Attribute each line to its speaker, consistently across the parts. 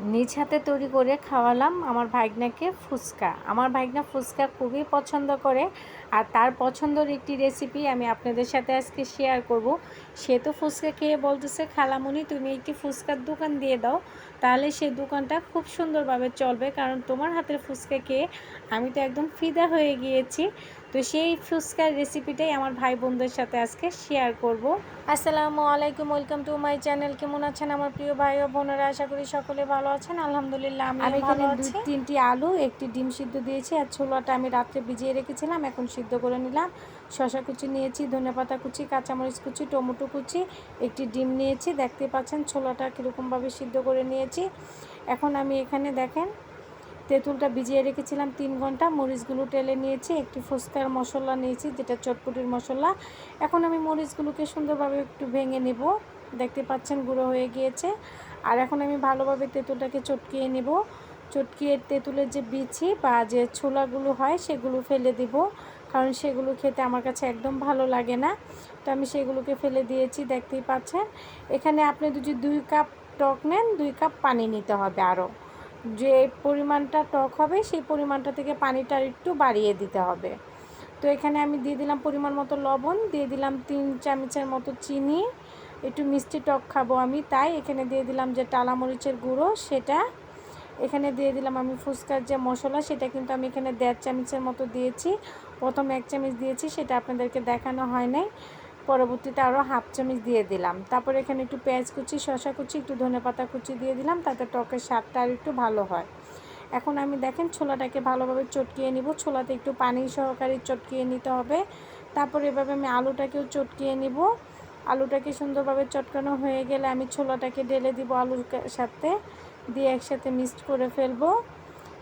Speaker 1: নিজ হাতে তৈরি করে খাওয়ালাম। আমার ভাইগনাকে ফুচকা। আমার ভাইগনা ফুচকা খুবই পছন্দ করে। আর তার পছন্দের একটি রেসিপি আমি আপনাদের সাথে আজকে শেয়ার করব। সে তো ফুচকা খেয়ে বলতেছে খালামুনি তুমি একটি ফুচকার দোকান দিয়ে দাও তাহলে সেই দোকানটা খুব সুন্দরভাবে চলবে কারণ তোমার হাতের ফুচকা খেয়ে আমি তো একদম ফিদা হয়ে গিয়েছি। তো সেই ফুচকার রেসিপিটাই আমার ভাই বোনদের সাথে আজকে শেয়ার করব। আসসালামু আলাইকুম ওয়েলকাম টু মাই চ্যানেল কেমন আছেন আমার প্রিয় ভাই ও বোনেরা? আশা করি সকলে ভালো আছেন। আলহামদুলিল্লাহ আমি
Speaker 2: এখানে
Speaker 1: তিনটি আলু একটি ডিম সিদ্ধ দিয়েছি আর ছোলাটা আমি রাত্রে ভিজিয়ে রেখেছিলাম এখন সিদ্ধ করে নিলাম। শশা কুচি নিয়েছি ধনেপাতা কুচি, কাঁচামরিচ কুচি, টমেটো কুচি, একটি ডিম নিয়েছি। দেখতে পাচ্ছেন ছোলাটা কীরকমভাবে সিদ্ধ করে নিয়েছি। এখন আমি এখানে দেখেন তেঁতুলটা ভিজিয়ে রেখেছিলাম তিন ঘণ্টা। মরিচগুলো টেলে নিয়েছি, একটি ফুচকার মশলা নিয়েছি, যেটা চটপটির মশলা। এখন আমি মরিচগুলোকে সুন্দরভাবে একটু ভেঙে নেব। দেখতে পাচ্ছেন গুঁড়ো হয়ে গিয়েছে। আর এখন আমি ভালোভাবে তেঁতুলটাকে চটকিয়ে নেব। চটকিয়ে তেঁতুলের যে বিচি বা যে ছোলাগুলো হয়, সেগুলো ফেলে দিব। কারণ সেগুলো খেতে আমার কাছে একদম ভালো লাগে না। তো আমি সেগুলোকে ফেলে দিয়েছি, দেখতেই পাচ্ছেন। এখানে আপনি যদি দুই কাপ টক নেন, দুই কাপ পানি নিতে হবে আরও। যে পরিমাণটা টক হবে, সেই পরিমাণটা থেকে পানিটা একটু বাড়িয়ে দিতে হবে। তো এখানে আমি দিয়ে দিলাম পরিমাণ মতো লবণ, দিয়ে দিলাম তিন চামচের মতো চিনি। একটু মিষ্টি টক খাব আমি, তাই এখানে দিয়ে দিলাম যে টালা মরিচের গুঁড়ো, সেটা এখানে দিয়ে দিলাম আমি ফুচকার যে মশলা, সেটা কিন্তু আমি এখানে দেড় চামচের মতো দিয়েছি। প্রথম এক চামচ দিয়েছি, সেটা আপনাদেরকে দেখানো হয় নাই। পরবর্তীতে আরও হাফ চামচ দিয়ে দিলাম। তারপর এখানে একটু পেঁয়াজ কুচি, শসা কুচি, একটু ধনেপাতা কুচি দিয়ে দিলাম, তাতে টকের স্বাদটা আর একটু ভালো হয়। এখন আমি দেখেন ছোলাটাকে ভালোভাবে চটকিয়ে নিব। ছোলাতে একটু পানি সহকারে চটকিয়ে নিতে হবে। তারপর এভাবে আমি আলুটাকেও চটকিয়ে নিব। আলুটাকে সুন্দরভাবে চটকানো হয়ে গেলে আমি ছোলাটাকে ঢেলে দিব আলুর সাথে। দিয়ে একসাথে মিক্সড করে ফেলব।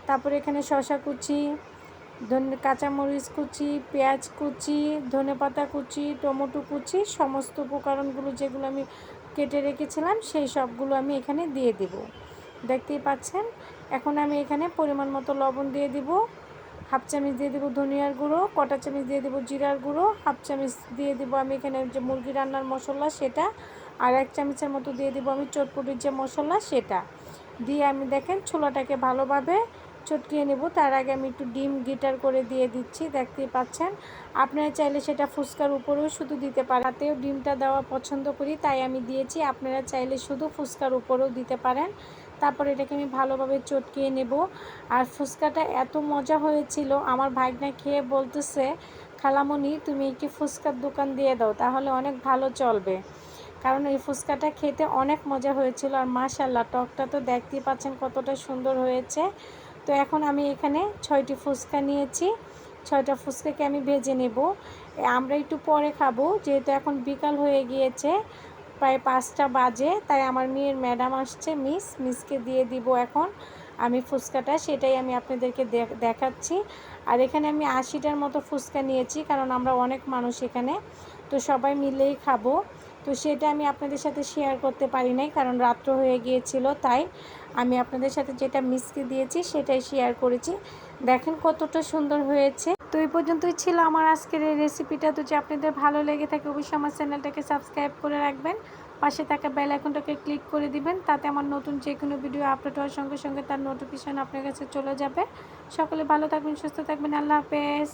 Speaker 1: তারপর এখানে শসা কুচি, ধনে, কাঁচামরিচ কুচি, পেঁয়াজ কুচি ধনেপাতা কুচি, টমেটো কুচি, সমস্ত উপকরণগুলো যেগুলো আমি কেটে রেখেছিলাম সেই সবগুলো আমি এখানে দিয়ে দেব। দেখতেই পাচ্ছেন? এখন আমি এখানে পরিমাণ মতো লবণ দিয়ে দিব। হাফ চামচ দিয়ে দেবো ধনিয়ার গুঁড়ো, কটা চামচ দিয়ে দেবো জিরার গুঁড়ো, হাফ চামচ দিয়ে দেবো আমি এখানে যে মুরগি রান্নার মশলা সেটা, আর এক চামচের মতো দিয়ে দেবো আমি চটপটির যে মশলা সেটা। দিয়ে আমি দেখেন ছোলাটাকে ভালোভাবে চটকিয়ে নেব। তার আগে আমি একটু ডিম গিটার করে দিয়ে দিচ্ছি, দেখতেই পাচ্ছেন। আপনারা চাইলে সেটা ফুচকার উপরেও শুধু দিতে পারেন। তাতেও ডিমটা দেওয়া পছন্দ করি, তাই আমি দিয়েছি। আপনারা চাইলে শুধু ফুচকার উপরেও দিতে পারেন। তারপর এটাকে আমি ভালোভাবে চটকিয়ে নেব। আর ফুচকাটা এত মজা হয়েছিল, আমার ভাগনা খেয়ে বলতেছে, খালামণি, তুমি একটি ফুচকার দোকান দিয়ে দাও, তাহলে অনেক ভালো চলবে। কারণ এই ফুচকাটা খেতে অনেক মজা হয়েছিল আর মাশাল্লাহ টকটা তো দেখতেই পাচ্ছেন কতটা সুন্দর হয়েছে। তো এখন আমি এখানে ছয়টি ফুচকা নিয়েছি, ছয়টা ফুচকাকে আমি ভেজে নেব। আমরা একটু পরে খাব, যেহেতু এখন বিকাল হয়ে গিয়েছে, প্রায় পাঁচটা বাজে, তাই আমার মেয়ের ম্যাডাম আসছে, মিস, মিসকে দিয়ে দিব এখন। আমি ফুচকাটা, সেটাই আমি আপনাদেরকে দেখাচ্ছি। আর এখানে আমি আশিটার মতো ফুচকা নিয়েছি, কারণ আমরা অনেক মানুষ এখানে। তো সবাই মিলেই খাব। তো সেটা আমি আপনাদের সাথে শেয়ার করতে পারি নাই, কারণ রাত্র হয়ে গিয়েছিল, তাই আমি আপনাদের সাথে যেটা মিসকে দিয়েছি সেটাই শেয়ার করেছি। দেখেন কতটা সুন্দর হয়েছে। তো এই পর্যন্তই ছিল আমার আজকের এই রেসিপিটা তো যে আপনাদের ভালো লেগে থাকে, অবশ্যই আমার চ্যানেলটাকে সাবস্ক্রাইব করে রাখবেন। পাশে থাকা বেল আইকনটাকে ক্লিক করে দিবেন, তাতে আমার নতুন যে কোনো ভিডিও আপলোড হওয়ার সঙ্গে সঙ্গে তার নোটিফিকেশান আপনার কাছে চলে যাবে। সকলে ভালো থাকবেন, সুস্থ থাকবেন, আল্লাহ হাফেজ।